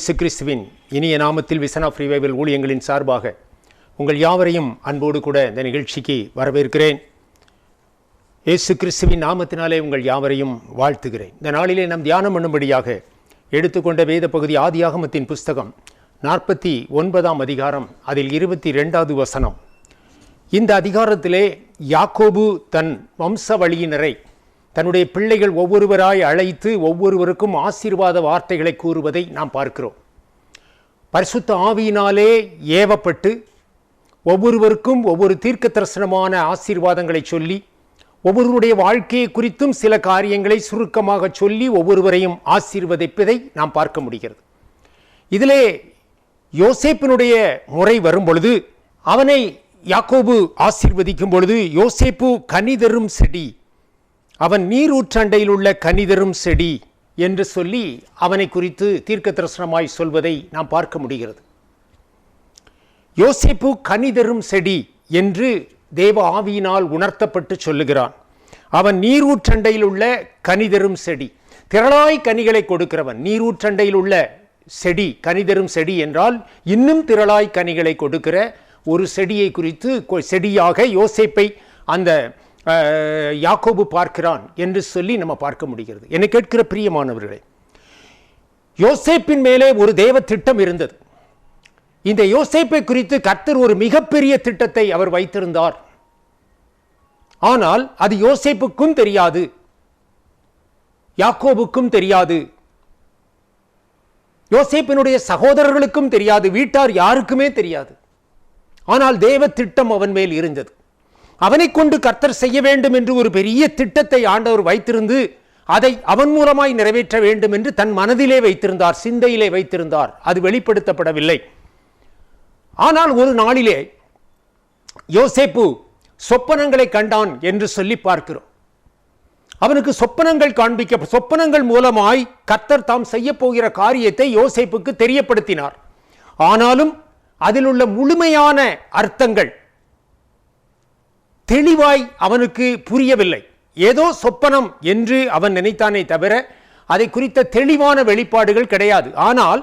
இயேசு கிறிஸ்துவின் இனிய நாமத்தில் விசனா ஃப்ரீவேவில் ஊழியங்களின் சார்பாக உங்கள் யாவரையும் அன்போடு கூட இந்த நிகழ்ச்சிக்கு வரவேற்கிறேன். இயேசு கிறிஸ்துவின் நாமத்தினாலே உங்கள் யாவரையும் வாழ்த்துகிறேன். இந்த நாளிலே நாம் தியானம் பண்ணும்படியாக எடுத்துக்கொண்ட வேத பகுதி ஆதியாகமத்தின் புஸ்தகம் நாற்பத்தி ஒன்பதாம் அதிகாரம் அதில் இருபத்தி ரெண்டாவது வசனம். இந்த அதிகாரத்திலே யாக்கோபு தன் வம்ச வழியினரை தன்னுடைய பிள்ளைகள் ஒவ்வொருவராய் அழைத்து ஒவ்வொருவருக்கும் ஆசீர்வாத வார்த்தைகளை கூறுவதை நாம் பார்க்கிறோம். பரிசுத்த ஆவியினாலே ஏவப்பட்டு ஒவ்வொருவருக்கும் ஒவ்வொரு தீர்க்க தரிசனமான ஆசீர்வாதங்களை சொல்லி ஒவ்வொருவருடைய வாழ்க்கையை குறித்தும் சில காரியங்களை சுருக்கமாக சொல்லி ஒவ்வொருவரையும் ஆசீர்வதிப்பதை நாம் பார்க்க முடிகிறது. இதிலே யோசேப்பினுடைய முறை வரும் பொழுது அவனை யாக்கோபு ஆசீர்வதிக்கும் பொழுது யோசேப்பு கனிதரும் செடி அவன் நீரூற்றண்டையில் உள்ள கனிதரும் செடி என்று சொல்லி அவனை குறித்து தீர்க்க தரிசனமாய் சொல்வதை நாம் பார்க்க முடிகிறது. யோசிப்பு கனிதரும் செடி என்று தேவ ஆவியினால் உணர்த்தப்பட்டு சொல்லுகிறான். அவன் நீரூற்றண்டையில் உள்ள கனிதரும் செடி திரளாய் கனிகளை கொடுக்கிறவன். நீரூற்றண்டையில் உள்ள செடி கனிதரும் செடி என்றால் இன்னும் திரளாய் கனிகளை கொடுக்கிற ஒரு செடியை குறித்து கொ- செடியாக யோசிப்பை அந்த யாக்கோபு பார்க்கிறான் என்று சொல்லி நம்ம பார்க்க முடிகிறது. என்னை கேட்கிற பிரியமானவர்களே யோசேப்பின் மேலே ஒரு தேவ திட்டம் இருந்தது. இந்த யோசேப்பை குறித்து கர்த்தர் ஒரு மிகப்பெரிய திட்டத்தை அவர் வைத்திருந்தார். ஆனால் அது யோசேப்புக்கும் தெரியாது யாக்கோபுக்கும் தெரியாது யோசேப்பினுடைய சகோதரர்களுக்கும் தெரியாது வீட்டார் யாருக்குமே தெரியாது. ஆனால் தேவ திட்டம் அவன் மேல் இருந்தது. அவனை கொண்டு கர்த்தர் செய்ய வேண்டும் என்று ஒரு பெரிய திட்டத்தை ஆண்டவர் வைத்திருந்து அதை அவன் மூலமாய் நிறைவேற்ற வேண்டும் என்று தன் மனதிலே வைத்திருந்தார் சிந்தையிலே வைத்திருந்தார். அது வெளிப்படுத்தப்படவில்லை. ஆனால் ஒரு நாளிலே யோசேப்பு சொப்பனங்களை கண்டான் என்று சொல்லி பார்க்கிறோம். அவனுக்கு சொப்பனங்கள் காண்பிக்க சொப்பனங்கள் மூலமாய் கர்த்தர் தாம் செய்ய போகிற காரியத்தை யோசேப்புக்கு தெரியப்படுத்தினார். ஆனாலும் அதில் உள்ள முழுமையான அர்த்தங்கள் தெளிவாய் அவனுக்கு புரியவில்லை. ஏதோ சொப்பனம் என்று அவன் நினைத்தானே தவிர அதை குறித்த தெளிவான வெளிப்பாடுகள் கிடையாது. ஆனால்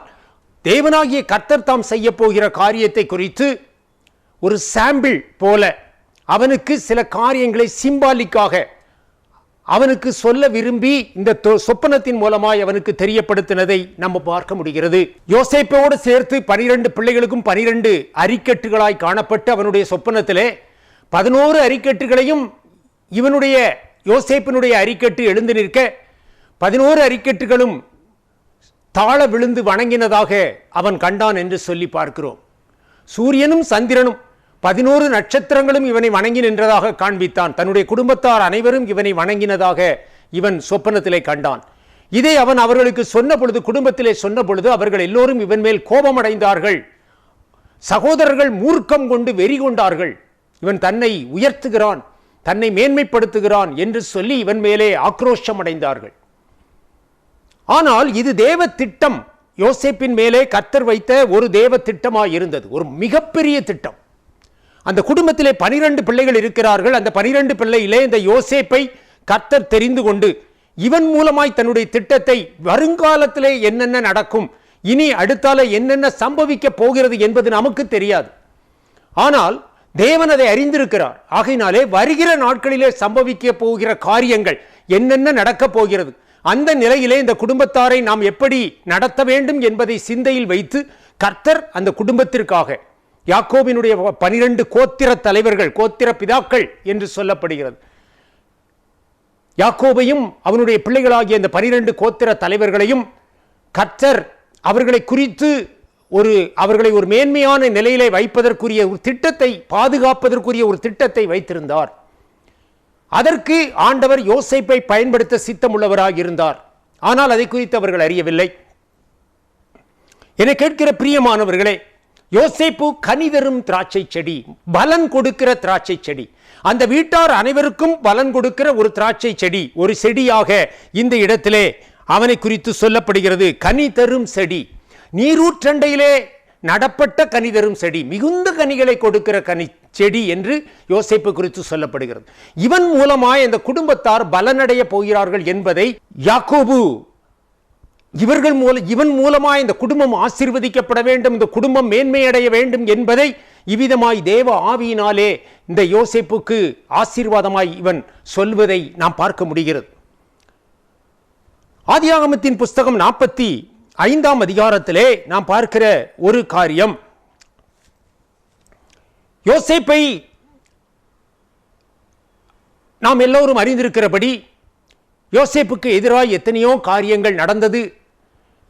தேவனாகிய கர்த்தர் தாம் செய்ய போகிற காரியத்தை குறித்து ஒரு சாம்பிள் போல அவனுக்கு சில காரியங்களை சிம்பாலிக்காக அவனுக்கு சொல்ல விரும்பி இந்த தொ- சொப்பனத்தின் மூலமாய் அவனுக்கு தெரியப்படுத்தினதை நம்ம பார்க்க முடிகிறது. யோசேப்போடு சேர்த்து பனிரெண்டு பிள்ளைகளுக்கும் பனிரெண்டு அரிக்கட்டுகளாய் காணப்பட்டு அவனுடைய சொப்பனத்திலே பதினோரு அரிக்கட்டுகளையும் இவனுடைய யோசேப்பினுடைய அரிக்கட்டு எழுந்து நிற்க பதினோரு அரிக்கட்டுகளும் தாழ விழுந்து வணங்கினதாக அவன் கண்டான் என்று சொல்லி பார்க்கிறோம். சூரியனும் சந்திரனும் பதினோரு நட்சத்திரங்களும் இவனை வணங்கி நின்றதாக காண்பித்தான். தன்னுடைய குடும்பத்தார் அனைவரும் இவனை வணங்கினதாக இவன் சொப்பனத்திலே கண்டான். இதை அவன் அவர்களுக்கு சொன்ன பொழுது குடும்பத்திலே சொன்ன பொழுது அவர்கள் எல்லோரும் இவன் மேல் கோபமடைந்தார்கள். சகோதரர்கள் மூர்க்கம் கொண்டு வெறி கொண்டார்கள். இவன் தன்னை உயர்த்துகிறான் தன்னை மேன்மைப்படுத்துகிறான் என்று சொல்லி இவன் மேலே ஆக்ரோஷம் அடைந்தார்கள் ஆனால் இது தேவ திட்டம் யோசேப்பின் மேலே கத்தர் வைத்த ஒரு தேவ திட்டமாக இருந்தது ஒரு மிகப்பெரிய திட்டம். அந்த குடும்பத்திலே பனிரெண்டு பிள்ளைகள் இருக்கிறார்கள். அந்த பனிரெண்டு பிள்ளையிலே இந்த யோசேப்பை கத்தர் தெரிந்து கொண்டு இவன் மூலமாய் தன்னுடைய திட்டத்தை வருங்காலத்திலே என்னென்ன நடக்கும் இனி அடுத்தால என்னென்ன சம்பவிக்க போகிறது என்பது நமக்கு தெரியாது. ஆனால் தேவன் அதை அறிந்திருக்கிறார். ஆகையினாலே வருகிற நாட்களிலே சம்பவிக்க போகிற காரியங்கள் என்னென்ன நடக்கப் போகிறது அந்த நிலையிலே இந்த குடும்பத்தாரை நாம் எப்படி நடத்த வேண்டும் என்பதை சிந்தையில் வைத்து கர்த்தர் அந்த குடும்பத்திற்காக யாக்கோபினுடைய பனிரெண்டு கோத்திர தலைவர்கள் கோத்திர பிதாக்கள் என்று சொல்லப்படுகிறது. யாக்கோபையும் அவனுடைய பிள்ளைகளாகிய இந்த பனிரெண்டு கோத்திர தலைவர்களையும் கர்த்தர் அவர்களை குறித்து ஒரு அவர்களை ஒரு மேன்மையான நிலையிலே வைப்பதற்குரிய ஒரு திட்டத்தை பாதுகாப்பதற்குரிய ஒரு திட்டத்தை வைத்திருந்தார். அதற்கு ஆண்டவர் யோசைப்பை பயன்படுத்த சித்தமுள்ளவராக இருந்தார் ஆனால் அதை குறித்து அவர்கள் அறியவில்லை. என்னை கேட்கிற பிரியமானவர்களே யோசேப்பு கனிதரும் திராட்சை செடி பலன் கொடுக்கிற திராட்சை செடி. அந்த வீட்டார் அனைவருக்கும் பலன் கொடுக்கிற ஒரு திராட்சை செடி ஒரு செடியாக இந்த இடத்திலே அவனை குறித்து சொல்லப்படுகிறது. கனி தரும் செடி. நீரூற்றண்டையிலே நடப்பட்ட கனி தரும் செடி மிகுந்த கனிகளை கொடுக்கிற கனி செடி என்று யோசிப்பு குறித்து சொல்லப்படுகிறது. இவன் மூலமாய் இந்த குடும்பத்தார் பலனடைய போகிறார்கள் என்பதை யாக்கோபு இவர்கள் மூலம் இவன் மூலமாய் இந்த குடும்பம் ஆசிர்வதிக்கப்பட வேண்டும் இந்த குடும்பம் மேன்மையடைய வேண்டும் என்பதை இவ்விதமாய் தேவ ஆவியினாலே இந்த யோசிப்புக்கு ஆசீர்வாதமாய் இவன் சொல்வதை நாம் பார்க்க முடிகிறது. ஆதியாகமத்தின் புஸ்தகம் நாற்பத்தி ஐந்தாம் அதிகாரத்திலே நாம் பார்க்கிற ஒரு காரியம். யோசேப்பை நாம் எல்லோரும் அறிந்திருக்கிறபடி யோசேப்புக்கு எதிராக எத்தனையோ காரியங்கள் நடந்தது.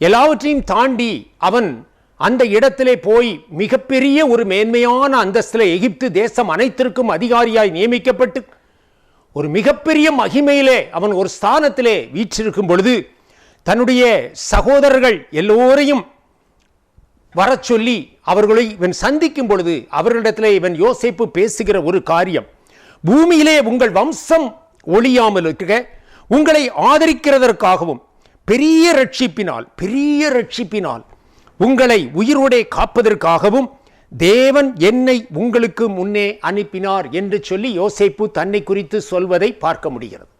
எல்லாவற்றையும் தாண்டி அவன் அந்த இடத்திலே போய் மிகப்பெரிய ஒரு மேன்மையான அந்தஸ்தில் எகிப்து தேசம் அனைத்திற்கும் அதிகாரியாய் நியமிக்கப்பட்டு ஒரு மிகப்பெரிய மகிமையிலே அவன் ஒரு ஸ்தானத்திலே வீற்றிருக்கும் பொழுது தன்னுடைய சகோதரர்கள் எல்லோரையும் வரச் சொல்லி அவர்களை இவன் சந்திக்கும் பொழுது அவர்களிடத்திலே இவன் யோசிப்பு பேசுகிற ஒரு காரியம். பூமியிலே உங்கள் வம்சம் ஒளியாமல் இருக்க உங்களை ஆதரிக்கிறதற்காகவும் பெரிய ரட்சிப்பினால் பெரிய ரட்சிப்பினால் உங்களை உயிரோடே காப்பதற்காகவும் தேவன் என்னை உங்களுக்கு முன்னே அனுப்பினார் என்று சொல்லி யோசைப்பு தன்னை குறித்து சொல்வதை பார்க்க முடிகிறது.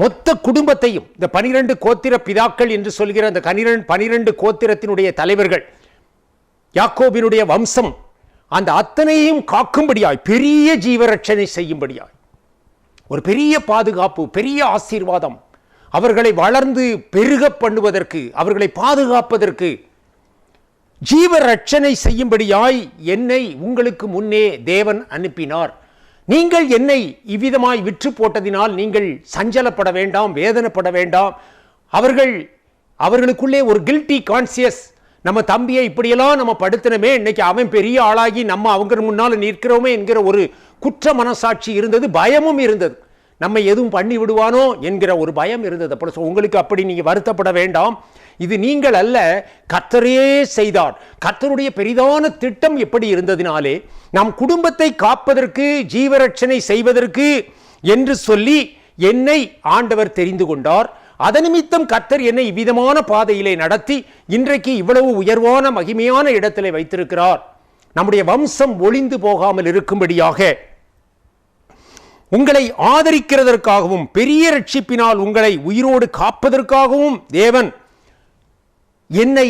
மொத்த குடும்பத்தையும் இந்த பனிரெண்டு கோத்திர பிதாக்கள் என்று சொல்கிற அந்த கனிரண்டு பனிரெண்டு கோத்திரத்தினுடைய தலைவர்கள் யாக்கோபினுடைய வம்சம் அந்த அத்தனையும் காக்கும்படியாய் பெரிய ஜீவரட்சணை செய்யும்படியாய். ஒரு பெரிய பாதுகாப்பு பெரிய ஆசீர்வாதம் அவர்களை வளர்ந்து பெருக பண்ணுவதற்கு அவர்களை பாதுகாப்பதற்கு ஜீவ ரட்சணை செய்யும்படியாய் என்னை உங்களுக்கு முன்னே தேவன் அனுப்பினார். நீங்கள் என்னை இவ்விதமாய் விற்று போட்டதினால் நீங்கள் சஞ்சலப்பட வேண்டாம் வேதனைப்பட வேண்டாம். அவர்கள் அவர்களுக்குள்ளே ஒரு கில்ட்டி கான்சியஸ் நம்ம தம்பியை இப்படியெல்லாம் நம்ம படுத்தினமே இன்னைக்கு அவன் பெரிய ஆளாகி நம்ம அவங்க முன்னால் நிற்கிறோமே என்கிற ஒரு குற்ற மனசாட்சி இருந்தது பயமும் இருந்தது. நம்ம எதுவும் பண்ணி விடுவானோ என்கிற ஒரு பயம் இருந்தது. அப்படி உங்களுக்கு அப்படி நீங்கள் வருத்தப்பட வேண்டாம். இது நீங்கள் அல்ல கர்த்தரே செய்தார். கர்த்தருடைய பெரிதான திட்டம் எப்படி இருந்ததினாலே நம் குடும்பத்தை காப்பதற்கு ஜீவரட்சணை செய்வதற்கு என்று சொல்லி என்னை ஆண்டவர் தெரிந்து கொண்டார். அதனிமித்தம் கர்த்தர் என்னை இவ்விதமான பாதையிலே நடத்தி இன்றைக்கு இவ்வளவு உயர்வான மகிமையான இடத்திலே வைத்திருக்கிறார். நம்முடைய வம்சம் ஒளிந்து போகாமல் இருக்கும்படியாக உங்களை ஆதரிக்கிறதற்காகவும் பெரிய ரட்சிப்பினால் உங்களை உயிரோடு காப்பதற்காகவும் தேவன் என்னை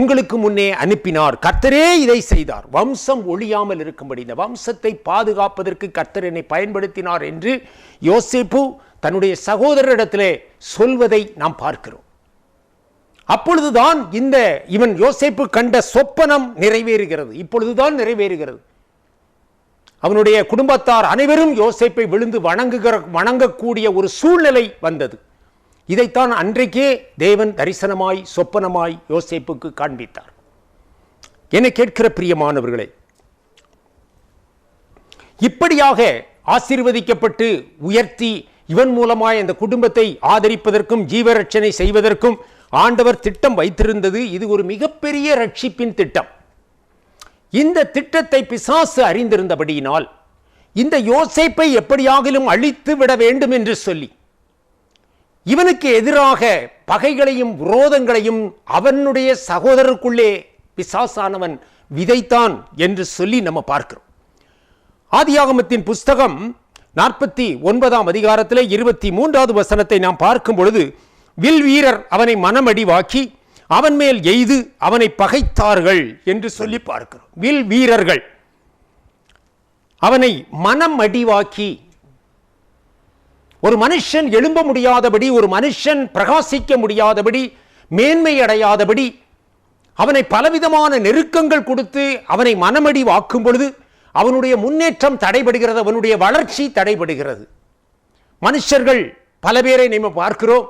உங்களுக்கு முன்னே அனுப்பினார். கர்த்தரே இதை செய்தார். வம்சம் ஒழியாமல் இருக்கும்படி. இந்த வம்சத்தை பாதுகாப்பதற்கு கர்த்தர் என்னை பயன்படுத்தினார் என்று யோசேப்பு தன்னுடைய சகோதரரிடத்திலே சொல்வதை நாம் பார்க்கிறோம். அப்பொழுதுதான் இந்த இவன் யோசேப்பு கண்ட சொப்பனம் நிறைவேறுகிறது. இப்பொழுதுதான் நிறைவேறுகிறது. அவனுடைய குடும்பத்தார் அனைவரும் யோசிப்பை விழுந்து வணங்குகிற வணங்கக்கூடிய ஒரு சூழ்நிலை வந்தது. இதைத்தான் அன்றைக்கே தேவன் தரிசனமாய் சொப்பனமாய் யோசிப்புக்கு காண்பித்தார். என்னை கேட்கிற பிரியமானவர்களே இப்படியாக ஆசீர்வதிக்கப்பட்டு உயர்த்தி இவன் மூலமாய் அந்த குடும்பத்தை ஆதரிப்பதற்கும் ஜீவரட்சணை செய்வதற்கும் ஆண்டவர் திட்டம் வைத்திருந்தது. இது ஒரு மிகப்பெரிய ரட்சிப்பின் திட்டம். இந்த திட்டத்தை பிசாசு அறிந்திருந்தபடியினால் இந்த யோசைப்பை எப்படியாகிலும் அழித்து விட வேண்டும் என்று சொல்லி இவனுக்கு எதிராக பகைகளையும் விரோதங்களையும் அவனுடைய சகோதரருக்குள்ளே பிசாசானவன் விதைத்தான் என்று சொல்லி நம்ம பார்க்கிறோம். ஆதியாகமத்தின் புஸ்தகம் நாற்பத்தி ஒன்பதாம் அதிகாரத்திலே இருபத்தி மூன்றாவது வசனத்தை நாம் பார்க்கும் பொழுது வில் வீரர் அவனை மனமடிவாக்கி அவன் மேல் எய்து அவனை பகைத்தார்கள் என்று சொல்லி பார்க்கிறோம். வில் வீரர்கள். அவனை மனம் அடிவாக்கி ஒரு மனுஷன் எழும்ப முடியாதபடி ஒரு மனுஷன் பிரகாசிக்க முடியாதபடி மேன்மை அடையாதபடி அவனை பலவிதமான நெருக்கங்கள் கொடுத்து அவனை மனமடி வாக்கும் பொழுது அவனுடைய முன்னேற்றம் தடைபடுகிறது அவனுடைய வளர்ச்சி தடைபடுகிறது. மனுஷர்கள் பல பேரை நம்ம பார்க்கிறோம்.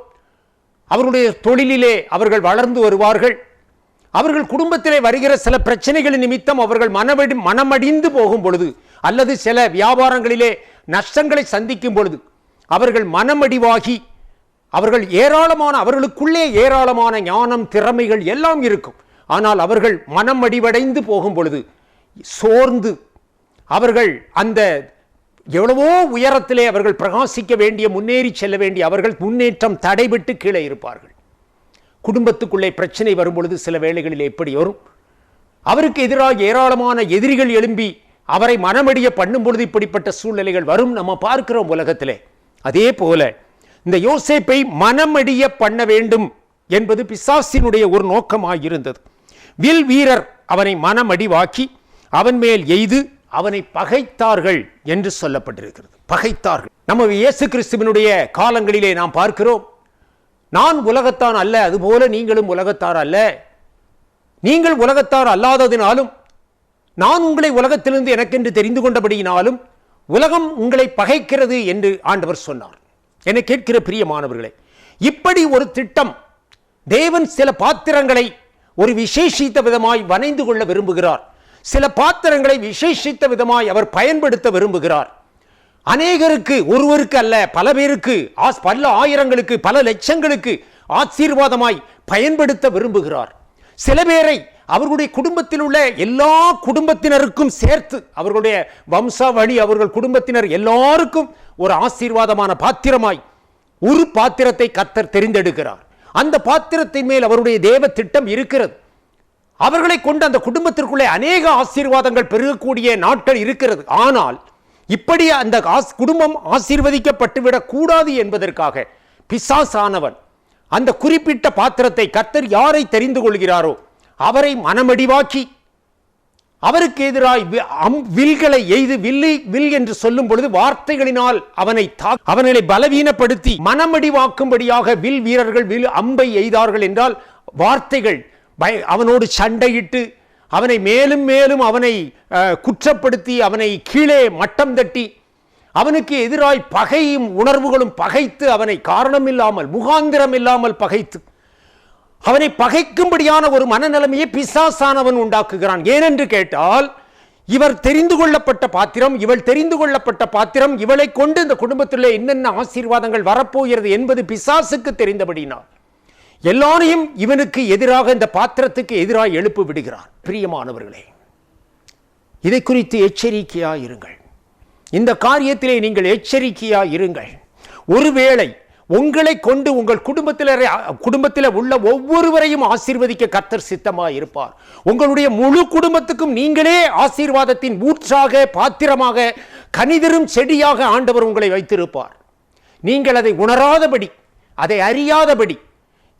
அவருடைய தொழிலிலே அவர்கள் வளர்ந்து வருவார்கள். அவர்கள் குடும்பத்திலே வருகிற சில பிரச்சனைகளின் நிமித்தம் அவர்கள் மனமடி மனமடிந்து போகும் பொழுது அல்லது சில வியாபாரங்களிலே நஷ்டங்களை சந்திக்கும் பொழுது அவர்கள் மனமடிவாகி அவர்கள் ஏராளமான அவர்களுக்குள்ளே ஏராளமான ஞானம் திறமைகள் எல்லாம் இருக்கும். ஆனால் அவர்கள் மனம் அடிவடைந்து போகும் பொழுது சோர்ந்து அவர்கள் அந்த எவ்வளவோ உயரத்திலே அவர்கள் பிரகாசிக்க வேண்டிய முன்னேறி செல்ல வேண்டிய அவர்கள் முன்னேற்றம் தடைபட்டு கீழே இருப்பார்கள். குடும்பத்துக்குள்ளே பிரச்சனை வரும்பொழுது சில வேளைகளில் எப்படி வரும்? அவருக்கு எதிராக ஏராளமான எதிரிகள் எழும்பி அவரை மனமடிய பண்ணும் பொழுது இப்படிப்பட்ட சூழ்நிலைகள் வரும். நம்ம பார்க்கிறோம் உலகத்திலே. அதே போல இந்த யோசேப்பை மனமடிய பண்ண வேண்டும் என்பது பிசாசினுடைய ஒரு நோக்கமாக இருந்தது வில் வீரர் அவனை மனமடிவாக்கி அவன் மேல் எய்து அவனை பகைத்தார்கள் என்று சொல்லப்பட்டிருக்கிறது. பகைத்தார்கள். நம்ம இயேசு கிறிஸ்துவினுடைய காலங்களிலே நாம் பார்க்கிறோம். நான் உலகத்தான் அல்ல அதுபோல நீங்களும் உலகத்தார் அல்ல. நீங்கள் உலகத்தார் அல்லாததினாலும் நான் உங்களை உலகத்திலிருந்து எனக்கென்று தெரிந்து கொண்டபடியினாலும் உலகம் உங்களை பகைக்கிறது என்று ஆண்டவர் சொன்னார். என்னை கேட்கிற பிரியமானவர்களே இப்படி ஒரு திட்டம் தேவன் சில பாத்திரங்களை ஒரு விசேஷித்த விதமாய் வணைந்து கொள்ள விரும்புகிறார். சில பாத்திரங்களை விசேஷித்த விதமாய் அவர் பயன்படுத்த விரும்புகிறார். அநேகருக்கு ஒருவருக்கு அல்ல பல பேருக்கு ஆஸ்- பல ஆயிரங்களுக்கு பல லட்சங்களுக்கு ஆசீர்வாதமாய் பயன்படுத்த விரும்புகிறார். சில பேரை அவர்களுடைய குடும்பத்தில் உள்ள எல்லா குடும்பத்தினருக்கும் சேர்த்து அவர்களுடைய வம்சாவழி அவர்கள் குடும்பத்தினர் எல்லாருக்கும் ஒரு ஆசீர்வாதமான பாத்திரமாய் ஒரு பாத்திரத்தை கத்தர் தெரிந்தெடுக்கிறார். அந்த பாத்திரத்தின் மேல் அவருடைய தேவ திட்டம் இருக்கிறது. அவர்களை கொண்டு அந்த குடும்பத்திற்குள்ளே அநேக ஆசீர்வாதங்கள் பெருகக்கூடிய நாட்கள் இருக்கிறது. ஆனால் இப்படி அந்த குடும்பம் ஆசீர்வதிக்கப்பட்டுவிடக் கூடாது என்பதற்காக பிசாசானவன் அந்த குறிப்பிட்ட பாத்திரத்தை கத்தர் யாரை தெரிந்து கொள்கிறாரோ அவரை மனமடிவாக்கி அவருக்கு எதிராய் வில்களை எய்து வில்லி வில் என்று சொல்லும் பொழுது வார்த்தைகளினால் அவனை தா அவனை பலவீனப்படுத்தி மனமடிவாக்கும்படியாக வில் வீரர்கள் வில் அம்பை எய்தார்கள் என்றால் வார்த்தைகள் பய- அவனோடு சண்டையிட்டு அவனை மேலும் மேலும் அவனை அஹ், குற்றப்படுத்தி அவனை கீழே மட்டம் தட்டி அவனுக்கு எதிராய் பகையும் உணர்வுகளும் பகைத்து அவனை காரணமில்லாமல் முகாந்திரம் இல்லாமல் பகைத்து அவனை பகைக்கும்படியான ஒரு மனநிலைமையை பிசாசானவன் உண்டாக்குகிறான். ஏனென்று கேட்டால் இவர் தெரிந்து கொள்ளப்பட்ட பாத்திரம் இவள் தெரிந்து கொள்ளப்பட்ட பாத்திரம் இவளை கொண்டு இந்த குடும்பத்தில் என்னென்ன ஆசீர்வாதங்கள் வரப்போகிறது என்பது பிசாசுக்கு தெரிந்தபடினால் எல்லாரையும் இவனுக்கு எதிராக இந்த பாத்திரத்துக்கு எதிராக எழுப்பு விடுகிறான். பிரியமானவர்களே இதை குறித்து எச்சரிக்கையாக இருங்கள். இந்த காரியத்திலே நீங்கள் எச்சரிக்கையாக இருங்கள். ஒருவேளை உங்களை கொண்டு உங்கள் குடும்பத்தில் குடும்பத்தில் உள்ள ஒவ்வொருவரையும் ஆசீர்வதிக்க கர்த்தர் சித்தமாக இருப்பார் உங்களுடைய முழு குடும்பத்துக்கும் நீங்களே ஆசீர்வாதத்தின் ஊற்றாக பாத்திரமாக கனிதரும் செடியாக ஆண்டவர் உங்களை வைத்திருப்பார். நீங்கள் அதை உணராதபடி அதை அறியாதபடி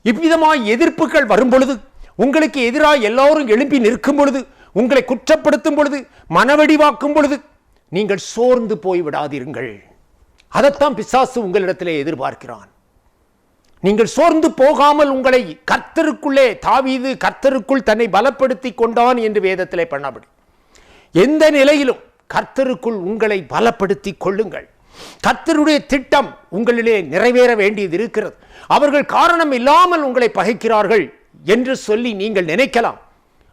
இவ்விதமாய் எதிர்ப்புகள் வரும் பொழுது உங்களுக்கு எதிராக எல்லாரும் எழுப்பி நிற்கும் பொழுது உங்களை குற்றப்படுத்தும் பொழுது மனவடிவாக்கும் பொழுது நீங்கள் சோர்ந்து போய் விடாதீர்கள் அதைத்தான் பிசாசு உங்களிடத்திலே எதிர்பார்க்கிறான். நீங்கள் சோர்ந்து போகாமல் உங்களை கர்த்தருக்குள்ளே தாவீது கர்த்தருக்குள் தன்னை பலப்படுத்தி கொண்டான் என்று வேதத்திலே பண்ணபடி. எந்த நிலையிலும் கர்த்தருக்குள் உங்களை பலப்படுத்தி கொள்ளுங்கள். கர்த்தருடைய திட்டம் உங்களிலே நிறைவேற வேண்டியது இருக்கிறது. அவர்கள் காரணம் இல்லாமல் உங்களை பகைக்கிறார்கள் என்று சொல்லி நீங்கள் நினைக்கலாம்.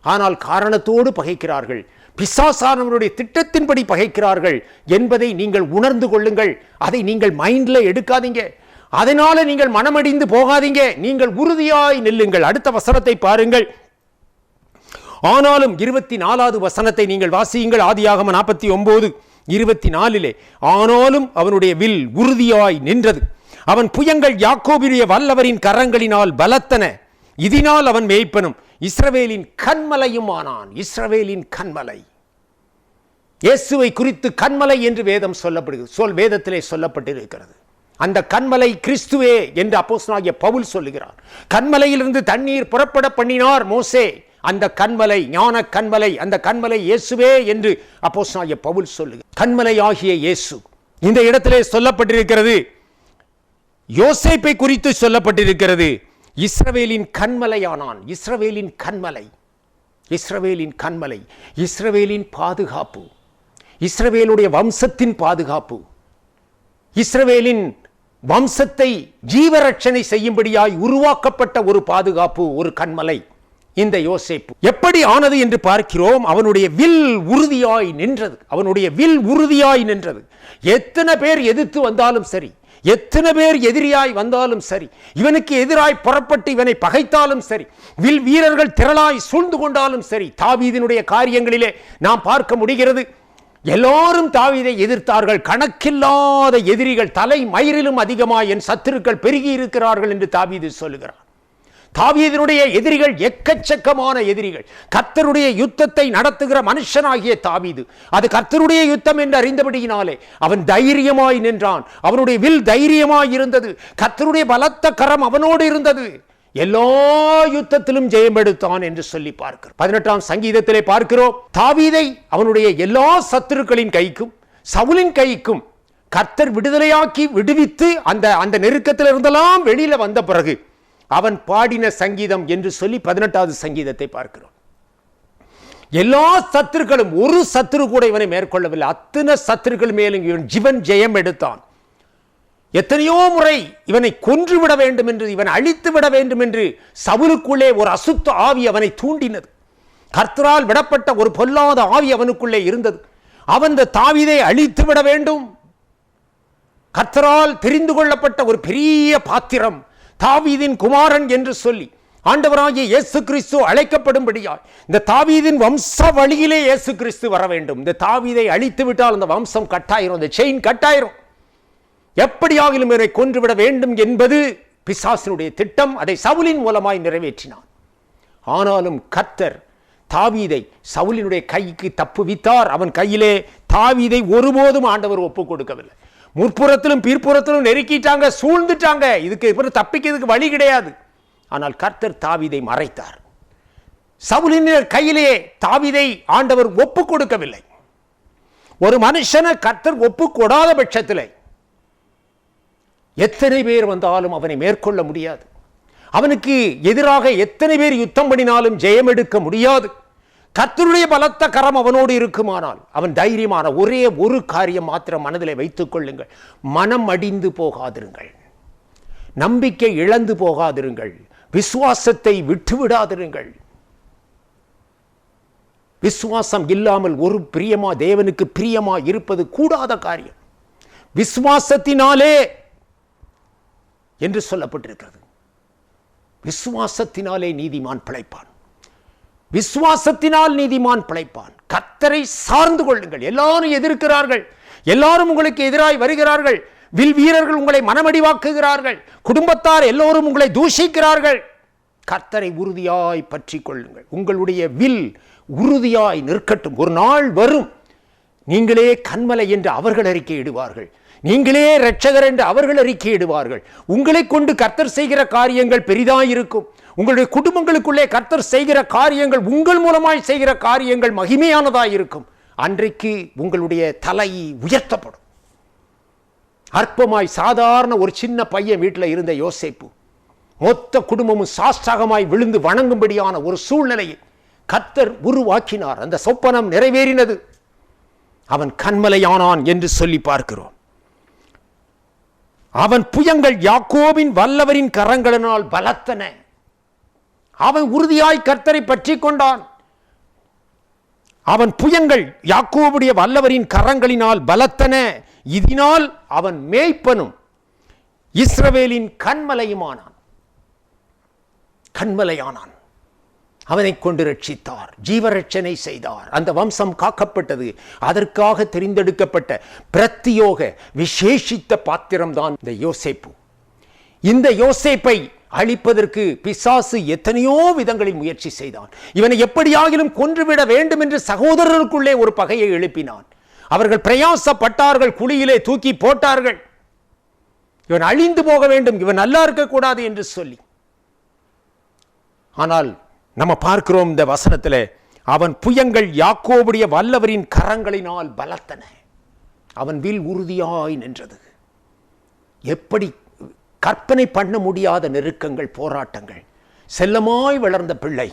ஆனால் காரணத்தோடு பகைக்கிறார்கள் பிசாசானவருடைய திட்டத்தின்படி பகைக்கிறார்கள் என்பதை நீங்கள் உணர்ந்து கொள்ளுங்கள். அதை நீங்கள் மைண்டில் எடுக்காதீங்க. அதனால நீங்கள் மனமடிந்து போகாதீங்க. நீங்கள் உறுதியாய் நில்லுங்கள். அடுத்த வசனத்தை பாருங்கள். ஆனாலும் இருபத்தி நாலாவது வசனத்தை நீங்கள் வாசியுங்கள். ஆதியாகம நாற்பத்தி ஒன்பது இருபத்தி நாலிலே ஆனாலும் அவனுடைய வில் உறுதியாய் நின்றது. அவன் புயங்கள் யாக்கோபினுடைய வல்லவரின் கரங்களினால் பலத்தன. இதனால் அவன் மேய்ப்பனும். இஸ்ரவேலின் கண்மலையும் ஆனான் இஸ்ரவேலின் கண்மலை இயேசுவை குறித்து கண்மலை என்று வேதம் சொல்லப்படுகிறது. சொல் வேதத்திலே சொல்லப்பட்டிருக்கிறது. அந்த கண்மலை கிறிஸ்துவே என்று அப்போஸ்தலனாகிய பவுல் சொல்லுகிறார். கண்மலையிலிருந்து தண்ணீர் புறப்பட பண்ணினார் மோசே. அந்த கண்மலை ஞான கண்மலை அந்த கண்மலை இயேசுவே என்று அப்போஸ்தலனாகிய பவுல் சொல்லுகிறார். கண்மலை ஆகிய இயேசு. இந்த இடத்திலே சொல்லப்பட்டிருக்கிறது. யோசேப்பை குறித்து சொல்லப்பட்டிருக்கிறது. இஸ்ரவேலின் கண்மலையானான். இஸ்ரவேலின் கண்மலை. இஸ்ரவேலின் கண்மலை. இஸ்ரவேலின் பாதுகாப்பு. இஸ்ரவேலுடைய வம்சத்தின் பாதுகாப்பு. இஸ்ரவேலின் வம்சத்தை ஜீவரட்சணை செய்யும்படியாய் உருவாக்கப்பட்ட ஒரு பாதுகாப்பு ஒரு கண்மலை இந்த யோசிப்பு. எப்படி ஆனது என்று பார்க்கிறோம் அவனுடைய வில் உறுதியாய் நின்றது. அவனுடைய வில் உறுதியாய் நின்றது. எத்தனை பேர் எதிர்த்து வந்தாலும் சரி எத்தனை பேர் எதிரியாய் வந்தாலும் சரி இவனுக்கு எதிராய் புறப்பட்டு இவனை பகைத்தாலும் சரி வில் வீரர்கள் திரளாய் சூழ்ந்து கொண்டாலும் சரி தாவீதினுடைய காரியங்களிலே நாம் பார்க்க முடிகிறது. எல்லாரும் தாவீதை எதிர்த்தார்கள். கணக்கில்லாத எதிரிகள் தலை மயிரிலும் அதிகமாக என் சத்துருக்கள் பெருகி இருக்கிறார்கள் என்று தாவீது சொல்லுகிறார். தாவீதினுடைய எதிரிகள் எக்கச்சக்கமான எதிரிகள். கர்த்தருடைய யுத்தத்தை நடத்துகிற மனுஷனாகிய தாவீது. அது கர்த்தருடைய யுத்தம் என்று அறிந்தபடியினாலே அவன் தைரியமாய் நின்றான். அவனுடைய வில் தைரியமாய் இருந்தது. கர்த்தருடைய பலத்த கரம் அவனோடு இருந்தது. எல்லா யுத்தத்திலும் ஜெயம் எடுத்தான் என்று சொல்லி பார்க்கிறோம். பதினெட்டாம் சங்கீதத்திலே பார்க்கிறோம். தாவீதை அவனுடைய எல்லா சத்துருக்களின் கைக்கும் சவுலின் கைக்கும் கர்த்தர் விடுதலையாக்கி விடுவித்து அந்த அந்த நெருக்கத்தில் இருந்தெல்லாம் வெளியில வந்த பிறகு அவன் பாடின சங்கீதம் என்று சொல்லி பதினெட்டாவது சங்கீதத்தை பார்க்கிறோம். எல்லா சத்துருக்களும் ஒரு சத்துரு கூட இவனை மேற்கொள்ளவில்லை. அத்தனை சத்துருக்கள் மேலும் இவன் ஜீவன் ஜெயம் எடுத்தான் எத்தனையோ முறை இவனை கொன்றுவிட வேண்டும் என்று இவன் அழித்து விட வேண்டும் என்று சவுலுக்குள்ளே ஒரு அசுத்த ஆவி அவனை தூண்டினது. கர்த்தரால் விடப்பட்ட ஒரு பொல்லாத ஆவி அவனுக்குள்ளே இருந்தது. அவன் இந்த தாவீதை அழித்து விட வேண்டும். கர்த்தரால் தெரிந்து கொள்ளப்பட்ட ஒரு பெரிய பாத்திரம் தாவீதின் குமாரன் என்று சொல்லி ஆண்டவராகிய இயேசு கிறிஸ்து அழைக்கப்படும்படியால் இந்த தாவீதின் வம்ச வழியிலே இயேசு கிறிஸ்து வர வேண்டும். இந்த தாவீதை அழித்து விட்டால் அந்த வம்சம் கட்டாயிரும் இந்த செயின் கட்டாயிரும். எப்படியாகிலும் இவரை கொன்றுவிட வேண்டும் என்பது பிசாசினுடைய திட்டம். அதை சவுலின் மூலமாய் நிறைவேற்றினான். ஆனாலும் கர்த்தர் தாவீதை சவுலினுடைய கைக்கு தப்புவித்தார் அவன் கையிலே தாவீதை ஒருபோதும் ஆண்டவர் ஒப்புக் கொடுக்கவில்லை. முற்புறத்திலும் பிற்புறத்திலும் நெருக்கிட்டாங்க சூழ்ந்துட்டாங்க. இதுக்கு இப்போ தப்பிக்கிறதுக்கு வழி கிடையாது. ஆனால் கர்த்தர் தாவீதை மறைத்தார். சவுலினர் கையிலே தாவீதை ஆண்டவர் ஒப்புக் கொடுக்கவில்லை. ஒரு மனுஷனை கர்த்தர் ஒப்புக் கொடாத பட்சத்திலே எத்தனை பேர் வந்தாலும் அவனை மேற்கொள்ள முடியாது. அவனுக்கு எதிராக எத்தனை பேர் யுத்தம் பண்ணினாலும் ஜெயம் எடுக்க முடியாது. கத்தருடைய பலத்த கரம் அவனோடு இருக்குமானால் அவன் தைரியமான ஒரே ஒரு காரியம் மாத்திரம் மனதில் வைத்துக் கொள்ளுங்கள். மனம் அடிந்து போகாதிருங்கள். நம்பிக்கை இழந்து போகாதிருங்கள். விசுவாசத்தை விட்டுவிடாதிருங்கள் விசுவாசம் இல்லாமல் ஒரு பிரியமா தேவனுக்கு பிரியமா இருப்பது கூடாத காரியம். விசுவாசத்தினாலே என்று சொல்லப்பட்டிருக்கிறது. விசுவாசத்தினாலே நீதிமான் பிழைப்பான். விசுவாசத்தினால் நீதிமான் பிழைப்பான். கத்தரை சார்ந்து கொள்ளுங்கள். எல்லாரும் எதிர்க்கிறார்கள். எல்லாரும் உங்களுக்கு எதிராய் வருகிறார்கள். வில் வீரர்கள் உங்களை மனமடிவாக்குகிறார்கள். குடும்பத்தார் எல்லோரும் உங்களை தூஷிக்கிறார்கள். கர்த்தரை உறுதியாய் பற்றி கொள்ளுங்கள். உங்களுடைய வில் உறுதியாய் நிற்கட்டும். ஒரு நாள் வரும். நீங்களே கண்மலை என்று அவர்கள் அறிக்கையிடுவார்கள். நீங்களே ரட்சகர் என்று அவர்கள் அறிக்கையிடுவார்கள். உங்களை கொண்டு கர்த்தர் செய்கிற காரியங்கள் பெரிதாயிருக்கும். உங்களுடைய குடும்பங்களுக்குள்ளே கர்த்தர் செய்கிற காரியங்கள் உங்கள் மூலமாய் செய்கிற காரியங்கள் மகிமையானதாயிருக்கும். அன்றைக்கு உங்களுடைய தலை உயர்த்தப்படும். அற்பமாய் சாதாரண ஒரு சின்ன பையன் வீட்டில் இருந்த யோசிப்பு மொத்த குடும்பமும் சாஸ்தாகமாய் விழுந்து வணங்கும்படியான ஒரு சூழ்நிலையை கர்த்தர் உருவாக்கினார். அந்த சொப்பனம் நிறைவேறினது. அவன் கண்மலையானான் என்று சொல்லி பார்க்கிறோம். அவன் புயங்கள் யாக்கோவின் வல்லவரின் கரங்களினால் பலத்தன. அவன் உறுதியாய் கர்த்தரை பற்றி கொண்டான். அவன் புயங்கள் யாக்கோவுடைய வல்லவரின் கரங்களினால் பலத்தன. இதனால் அவன் மேய்ப்பனும் இஸ்ரவேலின் கண்மலையுமானான். கண்மலையானான். அவனை கொண்டு ரட்சித்தார் ஜீவரட்சனை செய்தார். அந்த வம்சம் காக்கப்பட்டது. அதற்காக தெரிந்தெடுக்கப்பட்ட பிரத்தியோக விசேஷித்த பாத்திரம்தான் இந்த யோசேப்பு. இந்த யோசேப்பை அழிப்பதற்கு பிசாசு எத்தனையோ விதங்களில் முயற்சி செய்தான். இவனை எப்படியாகிலும் கொன்றுவிட வேண்டும் என்று சகோதரருக்குள்ளே ஒரு பகையை எழுப்பினான். அவர்கள் பிரயாசப்பட்டார்கள் குழியிலே தூக்கி போட்டார்கள். இவன் அழிந்து போக வேண்டும் இவன் நல்லா இருக்கக்கூடாது என்று சொல்லி. ஆனால் நம்ம பார்க்கிறோம் இந்த வசனத்தில் அவன் புயங்கள் யாக்கோவுடைய வல்லவரின் கரங்களினால் பலத்தன. அவன் வில் உறுதியாய் நின்றது. எப்படி கற்பனை பண்ண முடியாத நெருக்கங்கள் போராட்டங்கள். செல்லமாய் வளர்ந்த பிள்ளை.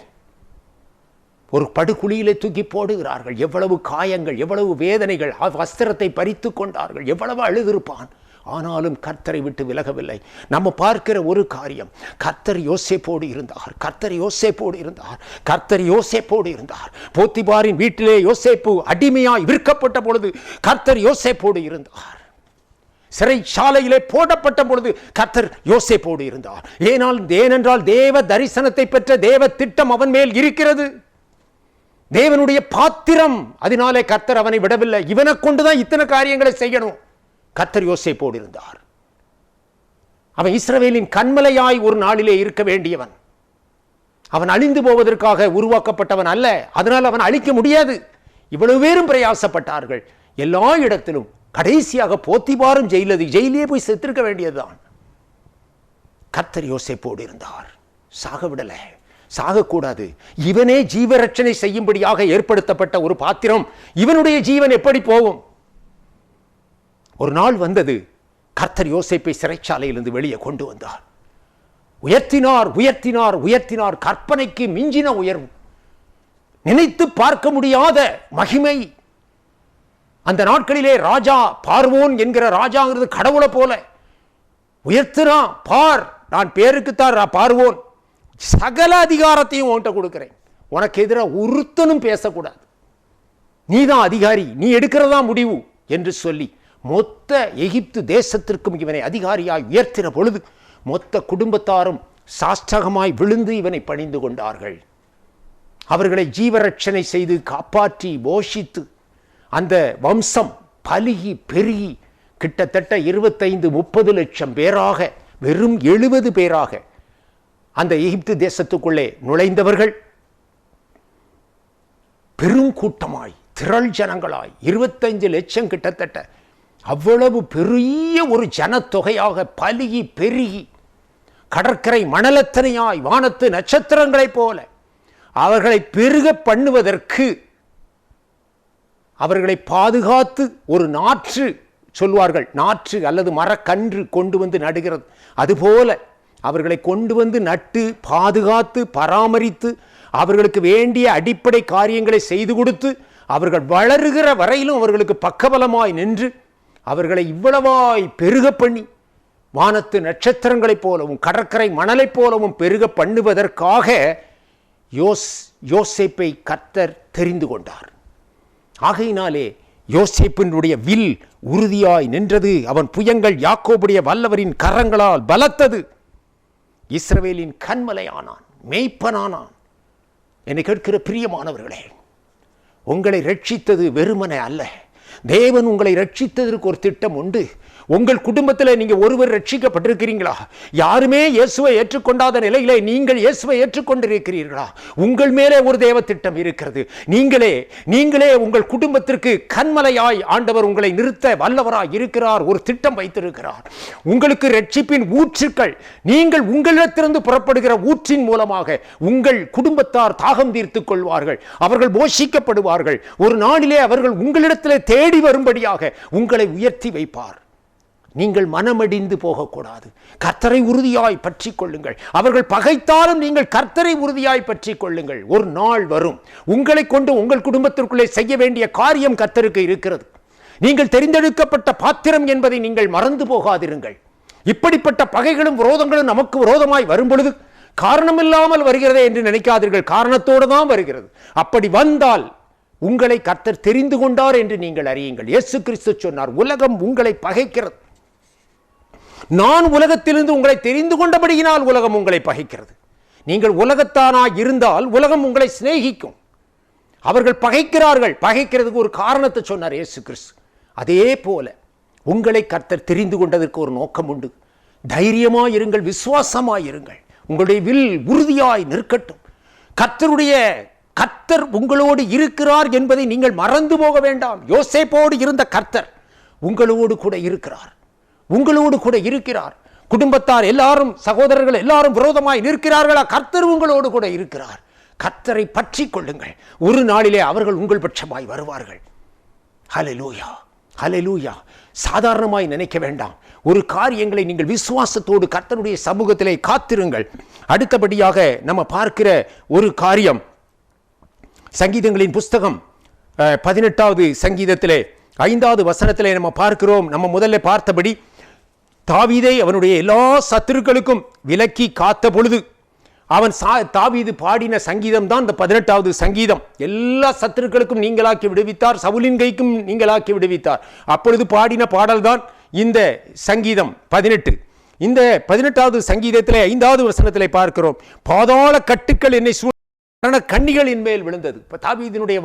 ஒரு படுகுழியிலே தூக்கி போடுகிறார்கள். எவ்வளவு காயங்கள் எவ்வளவு வேதனைகள் வஸ்திரத்தை பறித்து கொண்டார்கள். எவ்வளவு அழுதிருப்பான். ஆனாலும் கர்த்தரை விட்டு விலகவில்லை. நம்ம பார்க்கிற ஒரு காரியம் கர்த்தர் யோசேப்போடு இருந்தார் கர்த்தர் யோசேப்போடு இருந்தார் கர்த்தர் யோசேப்போடு இருந்தார். போத்திபாரின் வீட்டிலே யோசேப்பு அடிமையாய் விற்கப்பட்ட பொழுது கர்த்தர் யோசேப்போடு இருந்தார். சிறைச்சாலையிலே போடப்பட்ட பொழுது கர்த்தர் யோசேப்போடு இருந்தார். ஏனால் ஏனென்றால் தேவ தரிசனத்தை பெற்ற தேவ திட்டம் அவன் மேல் இருக்கிறது. தேவனுடைய பாத்திரம் அதனாலே கர்த்தர் அவனை விடவில்லை. இவனை கொண்டுதான் இத்தனை காரியங்களை செய்யணும். கத்தர் யோசிப்போடு இருந்தார் அவன் இஸ்ரவேலின் கண்மலையாய் ஒரு நாளிலே இருக்க வேண்டியவன். அவன் அழிந்து போவதற்காக உருவாக்கப்பட்டவன் அல்ல. அதனால் அவன் அழிக்க முடியாது. இவ்வளவு பேரும் பிரயாசப்பட்டார்கள். எல்லா இடத்திலும் கடைசியாக போத்திபாரும் ஜெயிலது ஜெயிலே போய் செத்திருக்க வேண்டியதுதான். கத்தர் யோசிப்போடு இருந்தார் சாக விடல சாகக்கூடாது. இவனே ஜீவரட்சணை செய்யும்படியாக ஏற்படுத்தப்பட்ட ஒரு பாத்திரம். இவனுடைய ஜீவன் எப்படி போகும்? ஒரு நாள் வந்தது கர்த்தர் யோசேப்பை சிறைச்சாலையிலிருந்து வெளியே கொண்டு வந்தார். உயர்த்தினார் உயர்த்தினார் உயர்த்தினார் கற்பனைக்கு மிஞ்சின உயர்வு. நினைத்து பார்க்க முடியாத மகிமை. அந்த நாட்களிலே ராஜா பார்வோன் என்கிற ராஜாங்கிறது கடவுளை போல. உயர்த்துனா பார் நான் பேருக்குத்தான் பார்வோன். சகல அதிகாரத்தையும் உன்கிட்ட கொடுக்குறேன். உனக்கு எதிராக ஒருத்தனும் பேசக்கூடாது. நீதான் அதிகாரி நீ எடுக்கிறதா முடிவு என்று சொல்லி மொத்த எகிப்து தேசத்திற்கும் இவனை அதிகாரியாய் உயர்த்தின பொழுது மொத்த குடும்பத்தாரும் சாஷ்டகமாய் விழுந்து இவனை பணிந்து கொண்டார்கள். அவர்களை ஜீவரட்சணை செய்து காப்பாற்றி போஷித்து அந்த வம்சம் பலுகி பெருகி கிட்டத்தட்ட இருபத்தைந்து முப்பது லட்சம் பேராக வெறும் எழுபது பேராக அந்த எகிப்து தேசத்துக்குள்ளே நுழைந்தவர்கள். பெரும் கூட்டமாய் திரள் ஜனங்களாய் இருபத்தஞ்சு லட்சம் கிட்டத்தட்ட அவ்வளவு பெரிய ஒரு ஜனத்தொகையாக பலுகி பெருகி கடற்கரை மணலத்தனையாய் வானத்து நட்சத்திரங்களைப் போல அவர்களை பெருக பண்ணுவதற்கு அவர்களை பாதுகாத்து ஒரு நாற்று சொல்வார்கள். நாற்று அல்லது மரக்கன்று கொண்டு வந்து நடுகிறது. அதுபோல அவர்களை கொண்டு வந்து நட்டு பாதுகாத்து பராமரித்து அவர்களுக்கு வேண்டிய அடிப்படை காரியங்களை செய்து கொடுத்து அவர்கள் வளருகிற வரையிலும் அவர்களுக்கு பக்கபலமாய் நின்று அவர்களை இவ்வளவாய் பெருக பண்ணி வானத்து நட்சத்திரங்களைப் போலவும் கடற்கரை மணலைப் போலவும் பெருக பண்ணுவதற்காக யோஸ் யோசேப்பை கர்த்தர் தெரிந்து கொண்டார். ஆகையினாலே யோசேப்பினுடைய வில் உறுதியாய் நின்றது அவன் புயங்கள் யாக்கோபுடைய வல்லவரின் கரங்களால் பலத்தது. இஸ்ரவேலின் கண்மலையானான் மெய்ப்பனானான். என்னை கேட்கிற பிரியமானவர்களே உங்களை ரட்சித்தது வெறுமனே அல்ல. தேவன் உங்களை ரட்சித்ததற்கு ஒரு திட்டம் உண்டு. உங்கள் குடும்பத்தில் நீங்க ஒருவர் ரட்சிக்கப்பட்டிருக்கிறீங்களா யாருமே இயேசுவை ஏற்றுக்கொண்டாத நிலையிலே நீங்கள் இயேசுவை ஏற்றுக்கொண்டிருக்கிறீர்களா? உங்கள் மேலே ஒரு தேவ திட்டம் இருக்கிறது. நீங்களே நீங்களே உங்கள் குடும்பத்திற்கு கண்மலையாய் ஆண்டவர் உங்களை நிறுத்த வல்லவராய் இருக்கிறார் ஒரு திட்டம் வைத்திருக்கிறார். உங்களுக்கு ரட்சிப்பின் ஊற்றுக்கள் நீங்கள் உங்களிடத்திலிருந்து புறப்படுகிற ஊற்றின் மூலமாக உங்கள் குடும்பத்தார் தாகம் தீர்த்துக் கொள்வார்கள். அவர்கள் போஷிக்கப்படுவார்கள். ஒரு நாளிலே அவர்கள் உங்களிடத்திலே தேடி வரும்படியாக உங்களை உயர்த்தி வைப்பார். நீங்கள் மனமடிந்து போகக்கூடாது. கர்த்தரை உறுதியாய் பற்றி கொள்ளுங்கள் அவர்கள் பகைத்தாலும் நீங்கள் கர்த்தரை உறுதியாய் பற்றி கொள்ளுங்கள் ஒரு நாள் வரும். உங்களை கொண்டு உங்கள் குடும்பத்திற்குள்ளே செய்ய வேண்டிய காரியம் கர்த்தருக்கு இருக்கிறது. நீங்கள் தெரிந்தெடுக்கப்பட்ட பாத்திரம் என்பதை நீங்கள் மறந்து போகாதிருங்கள். இப்படிப்பட்ட பகைகளும் விரோதங்களும் நமக்கு விரோதமாய் வரும் பொழுது காரணமில்லாமல் வருகிறதே என்று நினைக்காதீர்கள். காரணத்தோடு தான் வருகிறது. அப்படி வந்தால் உங்களை கர்த்தர் தெரிந்து கொண்டார் என்று நீங்கள் அறியுங்கள். இயேசு கிறிஸ்து சொன்னார் உலகம் உங்களை பகைக்கிறது. நான் உலகத்திலிருந்து உங்களை தெரிந்து கொண்டபடியினால் உலகம் உங்களை பகைக்கிறது. நீங்கள் உலகத்தானாக இருந்தால் உலகம் உங்களை சிநேகிக்கும். அவர்கள் பகைக்கிறார்கள். பகைக்கிறதுக்கு ஒரு காரணத்தை சொன்னார் இயேசு கிறிஸ்து. அதே போல உங்களை கர்த்தர் தெரிந்து கொண்டதற்கு ஒரு நோக்கம் உண்டு. தைரியமாக இருங்கள் விசுவாசமாக இருங்கள். உங்களுடைய வில் உறுதியாய் நிற்கட்டும். கர்த்தருடைய கர்த்தர் உங்களோடு இருக்கிறார் என்பதை நீங்கள் மறந்து போக வேண்டாம். யோசேப்போடு இருந்த கர்த்தர் உங்களோடு கூட இருக்கிறார். உங்களோடு கூட இருக்கிறார். குடும்பத்தார் எல்லாரும் சகோதரர்கள் எல்லாரும் விரோதமாய் நிற்கிறார்களா? கர்த்தர் உங்களோடு கூட இருக்கிறார். கர்த்தரை பற்றி கொள்ளுங்கள். ஒரு நாளிலே அவர்கள் உங்கள் பட்சமாய் வருவார்கள். ஹalleluya லூயா சாதாரணமாய் நினைக்க வேண்டாம். ஒரு காரியங்களை நீங்கள் விசுவாசத்தோடு கர்த்தருடைய சமூகத்திலே காத்திருங்கள். அடுத்தபடியாக நம்ம பார்க்கிற ஒரு காரியம். சங்கீதங்களின் புஸ்தகம் அஹ், பதினெட்டாவது சங்கீதத்திலே ஐந்தாவது வசனத்திலே நம்ம பார்க்கிறோம். நம்ம முதல்ல பார்த்தபடி தாவீதை அவனுடைய எல்லா சத்துருக்களுக்கும் விலக்கி காத்த பொழுது அவன் சா தாவீது பாடின சங்கீதம் தான் இந்த பதினெட்டாவது சங்கீதம். எல்லா சத்துருக்களுக்கும் நீங்களாக்கி விடுவித்தார் சவுலின் கைக்கும் நீங்களாக்கி விடுவித்தார். அப்பொழுது பாடின பாடல்தான் இந்த சங்கீதம் பதினெட்டு. இந்த பதினெட்டாவது சங்கீதத்தில் ஐந்தாவது வசனத்தில் பார்க்கிறோம். பாதாள கட்டுக்கள் என்னை சூழ் மரண கண்ணிகள் மேல் விழுந்தது. தாவீதினுடைய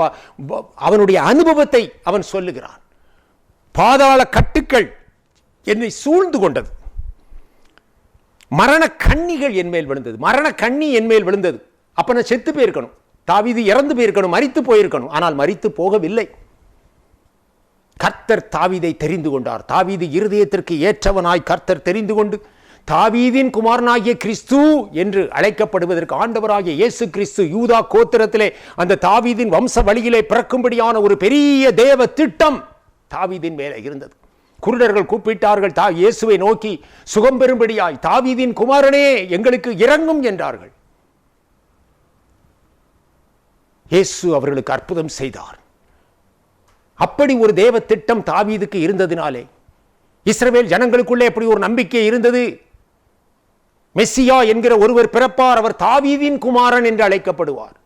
அவனுடைய அனுபவத்தை அவன் சொல்லுகிறான். பாதாள கட்டுக்கள் என்னை சூழ்ந்து கொண்டது. மரண கண்ணிகள் என் மேல் விழுந்தது. மரண கண்ணி என்மேல் விழுந்தது. அப்ப நான் செத்து போயிருக்கணும். தாவீது இறந்து போயிருக்கணும். மரித்து போயிருக்கணும். ஆனால் மறித்து போகவில்லை. கர்த்தர் தாவீதை தெரிந்து கொண்டார். தாவீது இருதயத்திற்கு ஏற்றவனாய் கர்த்தர் தெரிந்து கொண்டு தாவீதின் குமாரனாகிய கிறிஸ்து என்று அழைக்கப்படுவதற்கு ஆண்டவராகிய இயேசு கிறிஸ்து யூதா கோத்திரத்திலே அந்த தாவீதின் வம்ச வழியிலே பிறக்கும்படியான ஒரு பெரிய தேவ திட்டம் தாவீதின் மேலே இருந்தது. குருடர்கள் கூப்பிட்டார்கள் தா இயேசுவை நோக்கி சுகம் பெறும்படியாய் தாவீதின் குமாரனே எங்களுக்கு இறங்கும் என்றார்கள். இயேசு அவர்களுக்கு அற்புதம் செய்தார். அப்படி ஒரு தேவ திட்டம் தாவீதுக்கு இருந்ததினாலே இஸ்ரவேல் ஜனங்களுக்குள்ளே அப்படி ஒரு நம்பிக்கை இருந்தது. மெஸ்ஸியா என்கிற ஒருவர் பிறப்பார் அவர் தாவீதின் குமாரன் என்று அழைக்கப்படுவார்.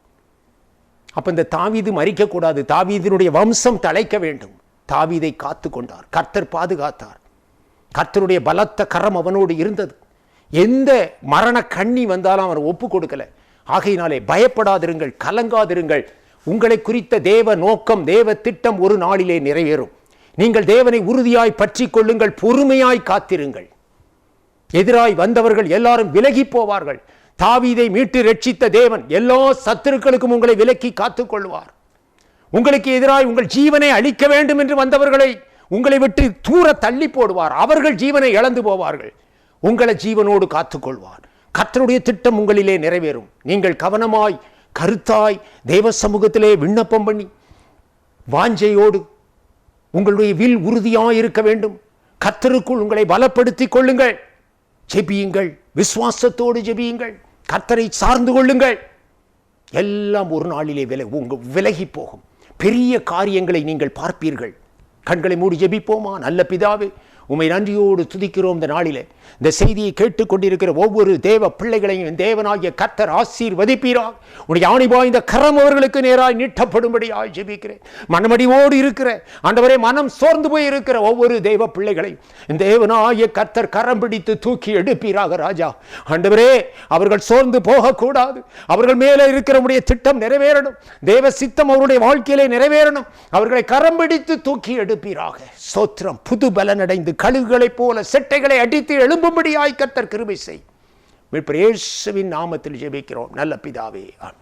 அப்ப இந்த தாவீது மறிக்கக்கூடாது தாவீதினுடைய வம்சம் தலைக்க வேண்டும். தாவீதை காத்து கொண்டார். கர்த்தர் பாதுகாத்தார். கர்த்தருடைய பலத்த கரம் அவனோடு இருந்தது. எந்த மரண கண்ணி வந்தாலும் அவர் ஒப்பு கொடுக்கல. ஆகையினாலே பயப்படாதிருங்கள் கலங்காதிருங்கள். உங்களை குறித்த தேவ நோக்கம் தேவ திட்டம் ஒரு நாளிலே நிறைவேறும். நீங்கள் தேவனை உறுதியாய் பற்றி கொள்ளுங்கள் பொறுமையாய் காத்திருங்கள். எதிராய் வந்தவர்கள் எல்லாரும் விலகி போவார்கள். தாவீதை மீட்டு ரட்சித்த தேவன் எல்லா சத்துருக்களுக்கும் உங்களை விலக்கி காத்துக் கொள்வார். உங்களுக்கு எதிராய் உங்கள் ஜீவனை அழிக்க வேண்டும் என்று வந்தவர்களை உங்களை விட்டு தூர தள்ளி போடுவார். அவர்கள் ஜீவனை இழந்து போவார்கள். உங்களை ஜீவனோடு காத்துக்கொள்வார். கத்தருடைய திட்டம் உங்களிலே நிறைவேறும். நீங்கள் கவனமாய் கருத்தாய் தேவ சமூகத்திலே விண்ணப்பம் பண்ணி வாஞ்சையோடு உங்களுடைய வில் உறுதியாக இருக்க வேண்டும். கத்தருக்குள் உங்களை பலப்படுத்திக் கொள்ளுங்கள். ஜெபியுங்கள். விசுவாசத்தோடு ஜெபியுங்கள். கத்தரை சார்ந்து கொள்ளுங்கள். எல்லாம் ஒரு நாளிலே விலை உங்கள் விலகி போகும். பெரிய காரியங்களை நீங்கள் பார்ப்பீர்கள். கண்களை மூடி ஜெபிப்போமா? நல்ல பிதாவே உமை நன்றியோடு துதிக்கிறோம் இந்த நாளிலே. இந்த செய்தியை கேட்டுக்கொண்டிருக்கிற ஒவ்வொரு தேவ பிள்ளைகளையும் தேவனாகிய கர்த்தர் ஆசீர்வதிப்பீராக. உடைய ஆணி இந்த கரம் அவர்களுக்கு நேராய் நீட்டப்படும்படியாய் ஜெபிக்கிறேன். மனமடிவோடு இருக்கிற ஆண்டவரே மனம் சோர்ந்து போய் இருக்கிற ஒவ்வொரு தேவ பிள்ளைகளையும் இந்த தேவனாகிய கர்த்தர் கரம் பிடித்து தூக்கி எடுப்பீராக ராஜா. ஆண்டவரே அவர்கள் சோர்ந்து போகக்கூடாது. அவர்கள் மேலே இருக்கிற உடைய திட்டம் நிறைவேறணும். தேவ சித்தம் அவருடைய வாழ்க்கையிலே நிறைவேறணும். அவர்களை கரம் பிடித்து தூக்கி எடுப்பீராக. சோத்திரம் புது பலனடைந்து கழுகுகளைப் போல செட்டைகளை அடித்து எழும்பும்படியாய் கத்தர் கிருபை செய் இயேசுவின் நாமத்தில் ஜெபிக்கிறோம் நல்ல பிதாவே ஆமென்.